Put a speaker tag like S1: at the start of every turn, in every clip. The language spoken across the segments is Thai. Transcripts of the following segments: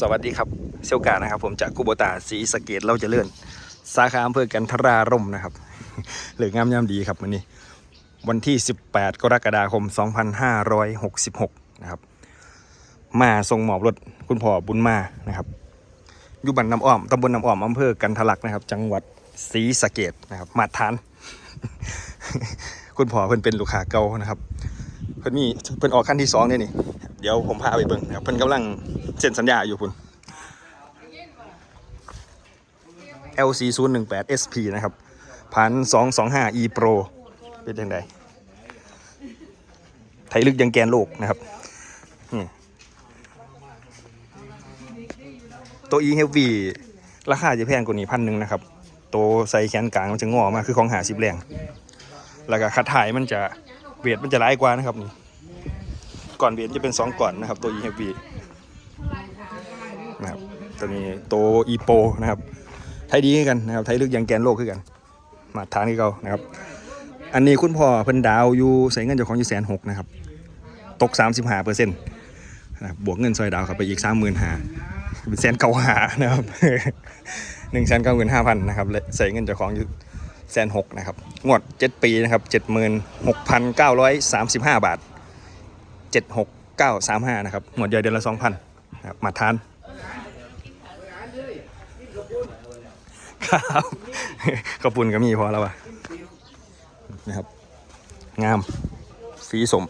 S1: สวัสดีครับเซลกานะครับ ผมจากกุโบตาสีสะเกตเราจะเลื่อนสาขาอำเภอกันทรารมนะครับเหลืองามยามดีครับวันนี้ วันที่ 18 กรกฎาคม 2566 นะครับ มาส่งหมอบรถคุณพ่อบุญมานะครับอยู่บ้านน้ำอ้อมตำบลน้ำอ้อมอำเภอกันทะลักนะครับ จังหวัดศรีสะเกดนะครับ มาทาน คุณพ่อเพิ่นเป็นลูกค้าเก่านะครับ เพิ่นมีเพิ่นออกขั้นที่สองเนี่ยนี่ เดี๋ยวผมพาไปเบิ่งนะครับเพิ่นกำลัง เซ็นสัญญาอยู่พุ่น LC 0 1 8 SP นะครับพันสองสองห้า E Pro เป็นยังไงไทยลึกยังแกนโลกนะครับนี่ตัว E Heavy ราคาจะแพงกว่านี้พันหนึ่งนะครับ ตัวใส่แขนกลางมันจะงอมาคือของหาสิบแรง แล้วก็คัดถ่ายมันจะเวทมันจะร้ายกว่านะครับนี่ก่อนเวียนจะเป็น 2 ก่อนนะครับ ตัว e h e a v y นะครับ ตัวนี้ตัว e p o นะครับ ไทยดีกันนะครับ ไทยลึกยังแกนโลกคือกัน มาทางที่เขานะครับ อันนี้คุณพ่อเพิ่นดาวอยู่ใส่เงินเจ้าของอยู่แสนหกนะครับ ตก 35เปอร์เซ็นต์นะครับบวกเงินซอยดาวครับไปอีก3 5 0 0 0หาเป็นแสนเก้าหานะครับหนึ่งแสนเก้าหมื่นห้าพันนะครับและใส่เงินเจ้าของอยู่แสนหกนะครับงวด7ปีนะครับเจ็ดหมื่นหกพันเก้าร้อยสามสิบห้าบาท76935นะครับหมดใหญ่เดือนละ2,000นะครับมาทาน ครับกระปุ่นก็มีพอแล้ววะนะครับ งามสีสม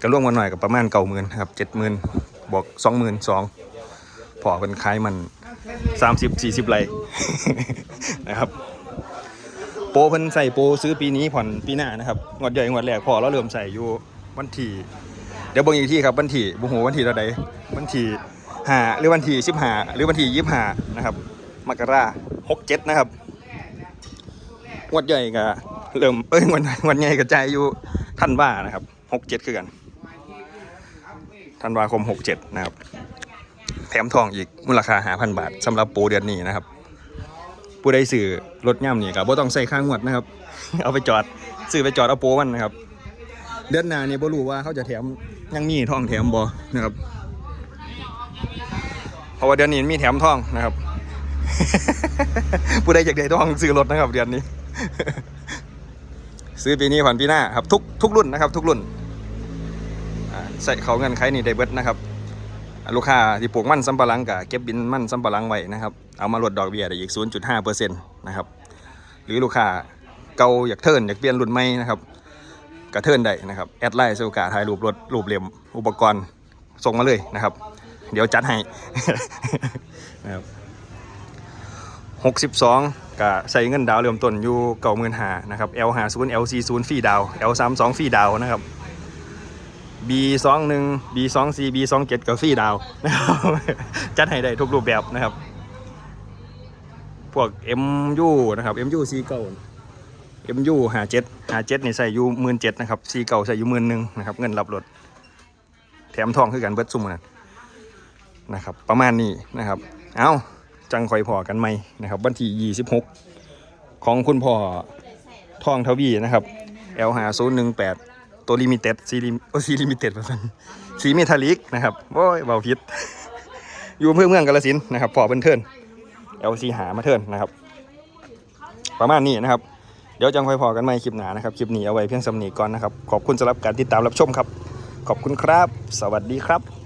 S1: ก็ร่วมกันหน่อยกับประมาณเก่าหมื่นครับเจ็ดหมื่นบวกสองหมื่นสองพอเป็นคล้ายมันสามสิบสี่สิบไรนะครับ โปรเพิ่นใส่โปรซื้อปีนี้ผ่อนปีหน้านะครับงวดใหญ่งวดแรกพอเราเริ่มใส่อยู่วันที่เดี๋ยวเบิ่งอีกที่ครับวันที่บุหัววันที่เท่าใดวันที่ หาหรือวันที่สิบหาหรือวันที่ยี่สิบห้านะครับมกราหกเจ็ดนะครับงวดใหญ่ก็เริ่มเอ้ยวันวันใหญ่กระจายอยู่ท่านว่านะครับหกเจ็ดคือกันธันวาคมหกเจ็ดนะครับ แถมทองอีกมูลค่าหาพันบาทสำหรับปรเดือนนี้นะครับ ผู้ใดซื้อรถย่ำนี่ก็บ่ต้องใส่ค่างวดนะครับ เอาไปจอดซื้อไปจอดเอาโปรมันนะครับ เดือนหน้านี่บ่รู้ว่าเขาจะแถมยังมีทองแถมบ่นะครับ ราะว่าเดือนนี้มีแถมทองนะครับ ผู้ใดอยากได้ทองซื้อรถนะครับ เดือนนี้ ซื้อปีนี้ผ่อนปีหน้าครับ ทุกทุกรุ่นนะครับ ทุกรุ่นใส่เขาเงินไขนี่ได้เบิดนะครับ ลูกค้าที่ปลูกมันสำปะหลังกับเก็บบินมันสำปะหลังไว้นะครับ เอามาลดดอกเบี้ยได้อีก 0.5%นะครับ หรือลูกค้าเก่าอยากเทิร์นอยากเปลี่ยนรุ่นใหม่นะครับก็เทิร์นได้นะครับ แอดไลน์เซลกาถ่ายรูปรถรูปเหลี่ยมอุปกรณ์ส่งมาเลยนะครับ เดี๋ยวจัดให้นะครับ62ก็ใส่เงินดาวเริ่มต้นอยู่เก่าหมื่นหานะครับ L 5 0 L 4 0ฟรีดาว L 3 2ฟรีดาวนะครับ B 2 1 B 2 4 B 2 7กับฟรีดาวนะครับจัดให้ได้ทุกรูปแบบนะครับ พวก MU นะครับ MU C เก่า MU หาเจ็ดหาเจ็ดนี่ใส่อยู่หมื่นเจ็ดนะครับ C เก่าใส่อยู่หมื่นหนึ่งนะครับ เงินรับรถแถมทองคือกันเบิดซุ่มนะ นะครับ ประมาณนี้นะครับ เอาจังคอยพอกันไหมนะครับ วันที่26 ของคุณพ่อทองทวีนะครับ L หา0 1 8ตัวลิมิเต็ดซีลิมโอซีลิมิเต็ดมาสันสีเมทัลลิกนะครับโอ้ยเบาพิษอยู่เพื่อเมืองกาลสินนะครับพอเป็นเทิน LC หามาเทิร์นนะครับ ประมาณนี้นะครับ เดี๋ยวจังคอยพอกันใหมคลิปหนานะครับ คลิปนี้เอาไว้เพียงสำนีก่อนนะครับ ขอบคุณสำหรับการติดตามรับชมครับ ขอบคุณครับ สวัสดีครับ